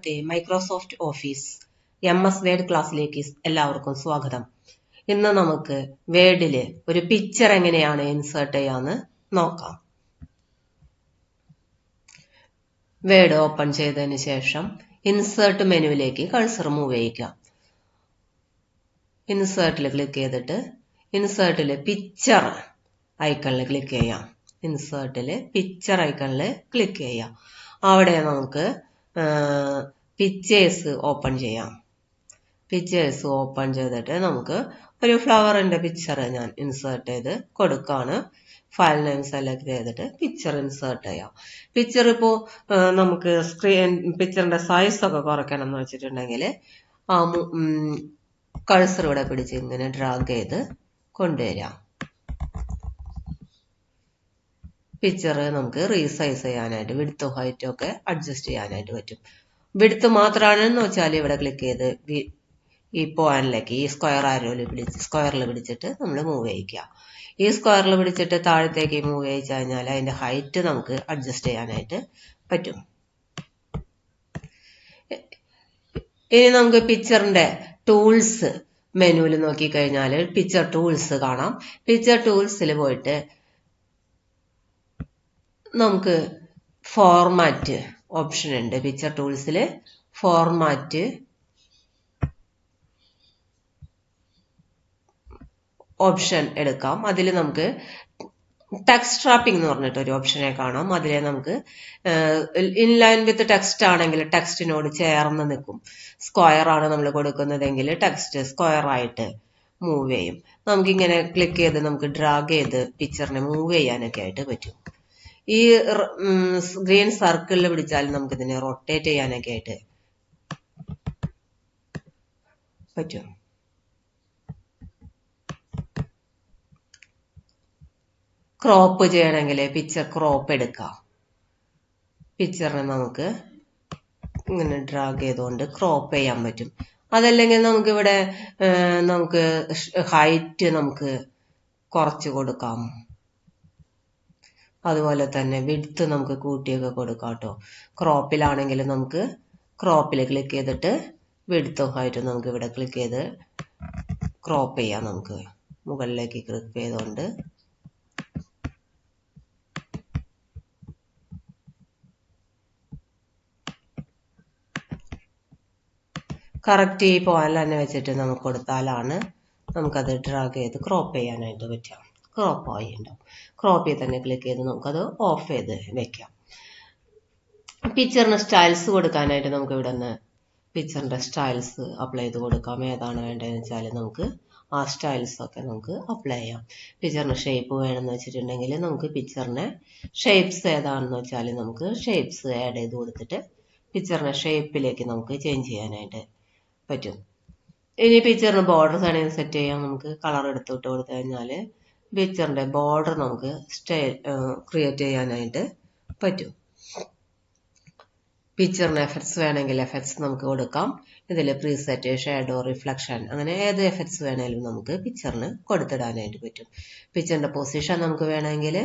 ഇന്നത്തെ Microsoft office M S Word ക്ലാസ്സിലേക്ക് എല്ലാവർക്കും സ്വാഗതം. ഇന്ന് നമുക്ക് വേഡിൽ ഒരു പിക്ചർ എങ്ങനെയാണ് ഇൻസേർട്ട് ചെയ്യാന്ന് നോക്കാം. വേഡ് ഓപ്പൺ ചെയ്തതിന് ശേഷം ഇൻസേർട്ട് മെനുവിലേക്ക് കഴ്സർ മൂവ് ചെയ്യിക്കാം ഇൻസേർട്ടിൽ ക്ലിക്ക് ചെയ്തിട്ട് ഇൻസേർട്ടിൽ പിക്ചർ ഐക്കണിൽ ക്ലിക്ക് ചെയ്യാം. ഇൻസേർട്ടിൽ പിക്ചർ ഐക്കണിൽ ക്ലിക്ക് ചെയ്യാം. അവിടെ നമുക്ക് പിക്ചേഴ്സ് ഓപ്പൺ ചെയ്യാം. പിക്ചേഴ്സ് ഓപ്പൺ ചെയ്തിട്ട് നമുക്ക് ഒരു ഫ്ലവറിന്റെ പിക്ചർ ഞാൻ ഇൻസേർട്ട് ചെയ്ത് കൊടുക്കാണ്. ഫയൽ നെയിം സെലക്ട് ചെയ്തിട്ട് പിക്ചർ ഇൻസേർട്ട് ചെയ്യാം. പിക്ചർ ഇപ്പോൾ നമുക്ക് സ്ക്രീൻ പിക്ചറിന്റെ സൈസ് ഒക്കെ കുറയ്ക്കണം എന്ന് വെച്ചിട്ടുണ്ടെങ്കിൽ ആ കഴ്സർ ഇവിടെ പിടിച്ച് ഇങ്ങനെ ഡ്രാഗ് ചെയ്ത് കൊണ്ടുവരാം. പിക്ചർ നമുക്ക് റീസൈസ് ചെയ്യാനായിട്ട് വിടുത്ത് ഹൈറ്റും ഒക്കെ അഡ്ജസ്റ്റ് ചെയ്യാനായിട്ട് പറ്റും. വിടുത്ത് മാത്രമാണെന്ന് വെച്ചാൽ ഇവിടെ ക്ലിക്ക് ചെയ്ത് ഈ പോയിന്റിലേക്ക് ഈ സ്ക്വയർ ആരോയിൽ പിടിച്ച് സ്ക്വയറിൽ പിടിച്ചിട്ട് നമ്മൾ മൂവ് ചെയ്യിക്കുക. ഈ സ്ക്വയറിൽ പിടിച്ചിട്ട് താഴത്തേക്ക് മൂവ് ചെയ്യിച്ചു കഴിഞ്ഞാൽ അതിന്റെ ഹൈറ്റ് നമുക്ക് അഡ്ജസ്റ്റ് ചെയ്യാനായിട്ട് പറ്റും. ഇനി നമുക്ക് പിക്ചറിന്റെ ടൂൾസ് മെനുവിൽ നോക്കിക്കഴിഞ്ഞാൽ പിക്ചർ ടൂൾസ് കാണാം. പിക്ചർ ടൂൾസിൽ പോയിട്ട് നമുക്ക് ഫോർമാറ്റ് ഓപ്ഷൻ ഉണ്ട്. പിക്ചർ ടൂൾസിൽ ഫോർമാറ്റ് ഓപ്ഷൻ എടുക്കാം. അതിൽ നമുക്ക് ടെക്സ്റ്റ് ട്രാപ്പിംഗ് എന്ന് പറഞ്ഞിട്ട് ഒരു ഓപ്ഷനെ കാണാം. അതിലെ നമുക്ക് ഇൻലൈൻ വിത്ത് ടെക്സ്റ്റ് ആണെങ്കിൽ ടെക്സ്റ്റിനോട് ചേർന്ന് നിൽക്കും. സ്ക്വയർ ആണ് നമ്മൾ കൊടുക്കുന്നതെങ്കിൽ ടെക്സ്റ്റ് സ്ക്വയർ ആയിട്ട് മൂവ് ചെയ്യും. നമുക്കിങ്ങനെ ക്ലിക്ക് ചെയ്ത് നമുക്ക് ഡ്രാഗ് ചെയ്ത് പിക്ചറിനെ മൂവ് ചെയ്യാനൊക്കെ ആയിട്ട് പറ്റും. ഈ ഗ്രീൻ സർക്കിളിൽ പിടിച്ചാൽ നമുക്ക് ഇതിനെ റൊട്ടേറ്റ് ചെയ്യാനൊക്കെ ആയിട്ട് പറ്റും. ക്രോപ്പ് ചെയ്യണമെങ്കിൽ പിക്ചർ ക്രോപ്പ് എടുക്കാം. പിക്ചറിനെ നമുക്ക് ഇങ്ങനെ ഡ്രാഗ് ചെയ്തുകൊണ്ട് ക്രോപ്പ് ചെയ്യാൻ പറ്റും. അതല്ലെങ്കിൽ നമുക്ക് ഇവിടെ നമുക്ക് ഹൈറ്റ് നമുക്ക് കുറച്ച് കൊടുക്കാം. അതുപോലെ തന്നെ വിടുത്ത് നമുക്ക് കൂട്ടിയൊക്കെ കൊടുക്കാം കേട്ടോ. ക്രോപ്പിലാണെങ്കിൽ നമുക്ക് ക്രോപ്പിൽ ക്ലിക്ക് ചെയ്തിട്ട് ആയിട്ട് നമുക്ക് ഇവിടെ ക്ലിക്ക് ചെയ്ത് ക്രോപ്പ് ചെയ്യാം നമുക്ക്. മുകളിലേക്ക് ക്ലിക്ക് ചെയ്തുകൊണ്ട് കറക്റ്റ് ഈ പോയിന്റ് തന്നെ വെച്ചിട്ട് നമുക്ക് കൊടുത്താലാണ് നമുക്കത് ഡ്രാഗ് ചെയ്ത് ക്രോപ്പ് ചെയ്യാനായിട്ട് പറ്റുക. ക്രോപ്പ് ആയി ഉണ്ടാവും ക്രോപ്പ് ചെയ്ത് തന്നെ ക്ലിക്ക് ചെയ്ത് നമുക്കത് ഓഫ് ചെയ്ത് വെക്കാം. പിക്ചറിന് സ്റ്റൈൽസ് കൊടുക്കാനായിട്ട് നമുക്ക് ഇവിടെ നിന്ന് പിക്ചറിന്റെ സ്റ്റൈൽസ് അപ്ലൈ ചെയ്ത് കൊടുക്കാം. ഏതാണ് വേണ്ടതെന്ന് വെച്ചാൽ നമുക്ക് ആ സ്റ്റൈൽസ് ഒക്കെ നമുക്ക് അപ്ലൈ ചെയ്യാം. പിക്ചറിന് ഷേപ്പ് വേണമെന്ന് വെച്ചിട്ടുണ്ടെങ്കിൽ നമുക്ക് പിക്ചറിന് ഷേപ്സ് ഏതാണെന്ന് വെച്ചാൽ നമുക്ക് ഷേപ്സ് ആഡ് ചെയ്ത് കൊടുത്തിട്ട് പിക്ചറിനെ ഷേപ്പിലേക്ക് നമുക്ക് ചേഞ്ച് ചെയ്യാനായിട്ട് പറ്റും. ഇനി പിക്ചറിന് ബോർഡർ വേണമെങ്കിൽ സെറ്റ് ചെയ്യാം. നമുക്ക് കളർ എടുത്തിട്ട് കൊടുത്തു കഴിഞ്ഞാൽ പിക്ചറിന്റെ ബോർഡർ നമുക്ക് സ്റ്റേ ക്രിയേറ്റ് ചെയ്യാനായിട്ട് പറ്റും. പിക്ചറിന് എഫക്ട്സ് വേണമെങ്കിൽ എഫക്ട്സ് നമുക്ക് കൊടുക്കാം. ഇതിൽ പ്രീസെറ്റ് ഷാഡോ റിഫ്ലക്ഷൻ അങ്ങനെ ഏത് എഫക്ട്സ് വേണമെങ്കിലും നമുക്ക് പിക്ചറിന് കൊടുത്തിടാനായിട്ട് പറ്റും. പിക്ചറിന്റെ പൊസിഷൻ നമുക്ക് വേണമെങ്കിൽ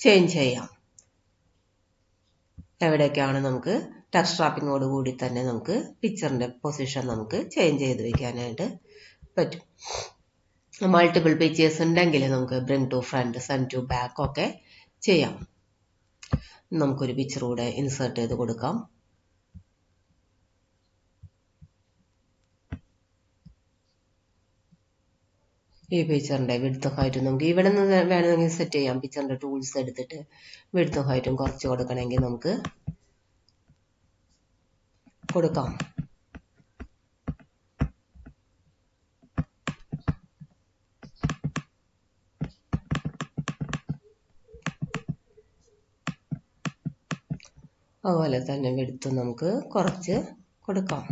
ചേഞ്ച് ചെയ്യാം. എവിടേക്കാണ് നമുക്ക് ടച്ച് ട്രാപ്പിങ്ങോട് കൂടി തന്നെ നമുക്ക് പിക്ചറിന്റെ പൊസിഷൻ നമുക്ക് ചേഞ്ച് ചെയ്ത് വയ്ക്കാനായിട്ട് പറ്റും. മൾട്ടിപ്പിൾ പിക്ചേഴ്സ് ഉണ്ടെങ്കിൽ നമുക്ക് bring to front send to back ഒക്കെ ചെയ്യാം. നമുക്കൊരു പിക്ചർ കൂടെ ഇൻസേർട്ട് ചെയ്ത് കൊടുക്കാം. ഈ പിക്ചറിന്റെ വിടുത്ത ഹൈറ്റും നമുക്ക് ഇവിടെ നിന്ന് വേണമെങ്കിൽ സെറ്റ് ചെയ്യാം. പിക്ചറിന്റെ ടൂൾസ് എടുത്തിട്ട് വിടുത്ത ഹൈറ്റും കുറച്ച് കൊടുക്കണമെങ്കിൽ നമുക്ക് കൊടുക്കാം. അതുപോലെ തന്നെ വെടുത്ത് നമുക്ക് കുറച്ച് കൊടുക്കാം.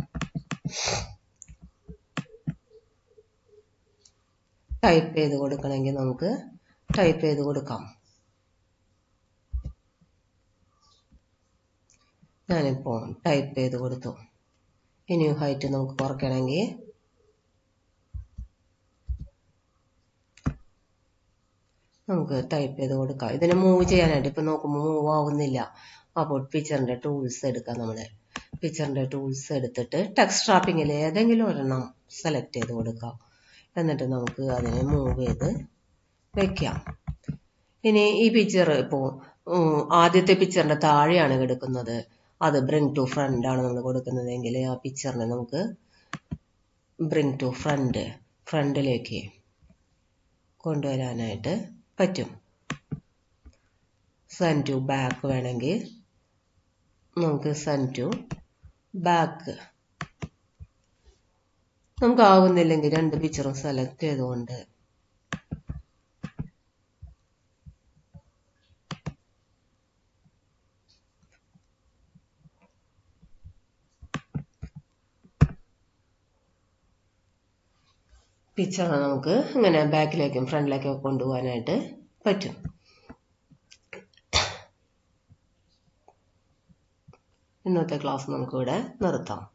ടൈപ്പ് ചെയ്ത് കൊടുക്കണമെങ്കിൽ നമുക്ക് ടൈപ്പ് ചെയ്ത് കൊടുക്കാം. ഞാനിപ്പോൾ ടൈപ്പ് ചെയ്ത് കൊടുത്തു. ഇനി ഹൈറ്റ് നമുക്ക് കുറയ്ക്കണമെങ്കിൽ നമുക്ക് ടൈപ്പ് ചെയ്ത് കൊടുക്കാം. ഇതിനെ മൂവ് ചെയ്യാനായിട്ട് ഇപ്പം നോക്കുമ്പോൾ മൂവ് ആവുന്നില്ല. അപ്പോൾ പിക്ചറിന്റെ ടൂൾസ് എടുക്കാം നമ്മൾ പിക്ചറിന്റെ ടൂൾസ് എടുത്തിട്ട് ടെക്സ്റ്റ് ട്രാപ്പിങ്ങിൽ ഏതെങ്കിലും ഒരെണ്ണം സെലക്ട് ചെയ്ത് കൊടുക്കാം. എന്നിട്ട് നമുക്ക് അതിനെ മൂവ് ചെയ്ത് വയ്ക്കാം ഇനി ഈ പിക്ചർ ഇപ്പോൾ ആദ്യത്തെ പിക്ചറിന്റെ താഴെയാണ് കിടക്കുന്നത്. അത് ബ്രിങ് ടു ഫ്രണ്ട് ആണ് നമ്മൾ കൊടുക്കുന്നതെങ്കിൽ ആ പിക്ചറിനെ നമുക്ക് ബ്രിങ് ടു ഫ്രണ്ട് ഫ്രണ്ടിലേക്ക് കൊണ്ടുവരാനായിട്ട് പറ്റും. സെൻ ടു ബാക്ക് വേണമെങ്കിൽ നമുക്ക് സൺ ടു ബാക്ക് നമുക്ക് ആവുന്നില്ലെങ്കിൽ രണ്ട് പിക്ചറും സെലക്ട് ചെയ്തുകൊണ്ട് പിക്ചർ നമുക്ക് ഇങ്ങനെ ബാക്കിലേക്കും ഫ്രണ്ടിലേക്കും കൊണ്ടുപോകാനായിട്ട് പറ്റും. ഇന്നത്തെ ക്ലാസ് നമുക്കിവിടെ നിർത്താം.